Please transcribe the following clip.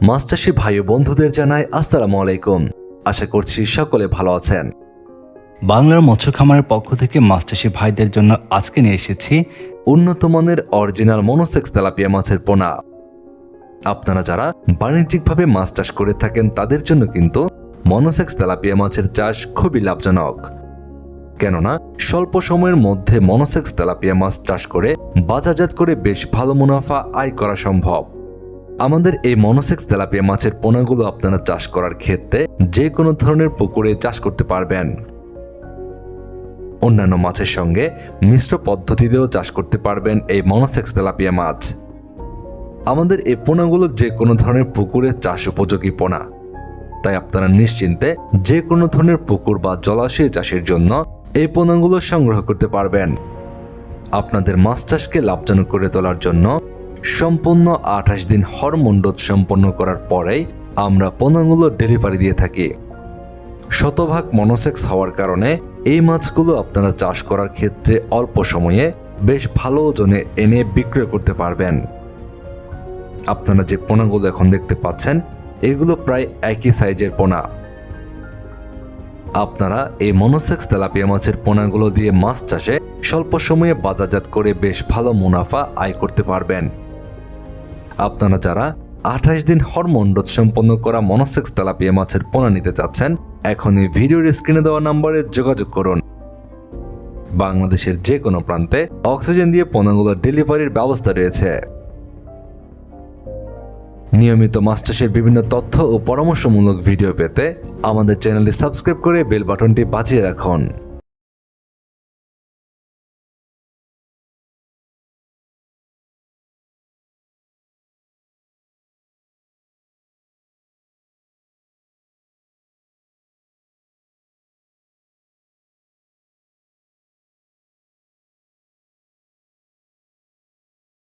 মাস্টারশি ভাই ও বন্ধুদের জানাই আসসালামু আলাইকুম। আশা করছি সকলে ভালো আছেন। বাংলার মৎস্য খামারের পক্ষ থেকে মাস্টারশি ভাইদের জন্য আজকে নিয়ে এসেছি উন্নত মানের অরিজিনাল মনোসেক্স তেলাপিয়া মাছের পোনা। আপনারা যারা বাণিজ্যিকভাবে মাছ চাষ করে থাকেন তাদের জন্য কিন্তু মনোসেক্স তেলাপিয়া মাছের চাষ খুবই লাভজনক। কেননা স্বল্প সময়ের মধ্যে মনোসেক্স তেলাপিয়া মাছ চাষ করে বাজারজাত করে বেশ ভালো মুনাফা আয় করা সম্ভব। আমাদের এই মনোসেক্স তেলাপিয়া মাছের পোনাগুলো আপনারা চাষ করার ক্ষেত্রে যে কোনো ধরনের পুকুরে চাষ করতে পারবেন। অন্যান্য মাছের সঙ্গে মিশ্র পদ্ধতিতেও চাষ করতে পারবেন এই মনোসেক্স তেলাপিয়া মাছ। আমাদের এই পোনাগুলো যে কোনো ধরনের পুকুরে চাষ উপযোগী পোনা। তাই আপনারা নিশ্চিন্তে যে কোনো ধরনের পুকুর বা জলাশয় চাষের জন্য এই পোনাগুলো সংগ্রহ করতে পারবেন। আপনাদের মাছ চাষকে লাভজনক করে তোলার জন্য সম্পূর্ণ আঠাশ দিন হরমোন ডোজ সম্পন্ন করার পরেই আমরা পোনাগুলো ডেলিভারি দিয়ে থাকি। শতভাগ মনোসেক্স হওয়ার কারণে এই মাছগুলো আপনারা চাষ করার ক্ষেত্রে অল্প সময়ে বেশ ভালো ওজনে এনে বিক্রয় করতে পারবেন। আপনারা যে পোনাগুলো এখন দেখতে পাচ্ছেন, এগুলো প্রায় একই সাইজের পোনা। আপনারা এই মনোসেক্স তেলাপিয়া মাছের পোনাগুলো দিয়ে মাছ চাষে স্বল্প সময়ে বাজারজাত করে বেশ ভালো মুনাফা আয় করতে পারবেন। আপনারা যারা আঠাশ দিন হরমোন ডোজ সম্পন্ন করা মনোসেক্স তেলাপিয়া মাছের পোনা নিতে চাচ্ছেন এখনই ভিডিওর স্ক্রিনে দেওয়া নম্বরে যোগাযোগ করুন। বাংলাদেশের যে কোনো প্রান্তে অক্সিজেন দিয়ে পোনাগুলোর ডেলিভারির ব্যবস্থা রয়েছে। নিয়মিত চাষের বিভিন্ন তথ্য ও পরামর্শমূলক ভিডিও পেতে আমাদের চ্যানেলটি সাবস্ক্রাইব করে বেল বাটনটি বাজিয়ে রাখুন।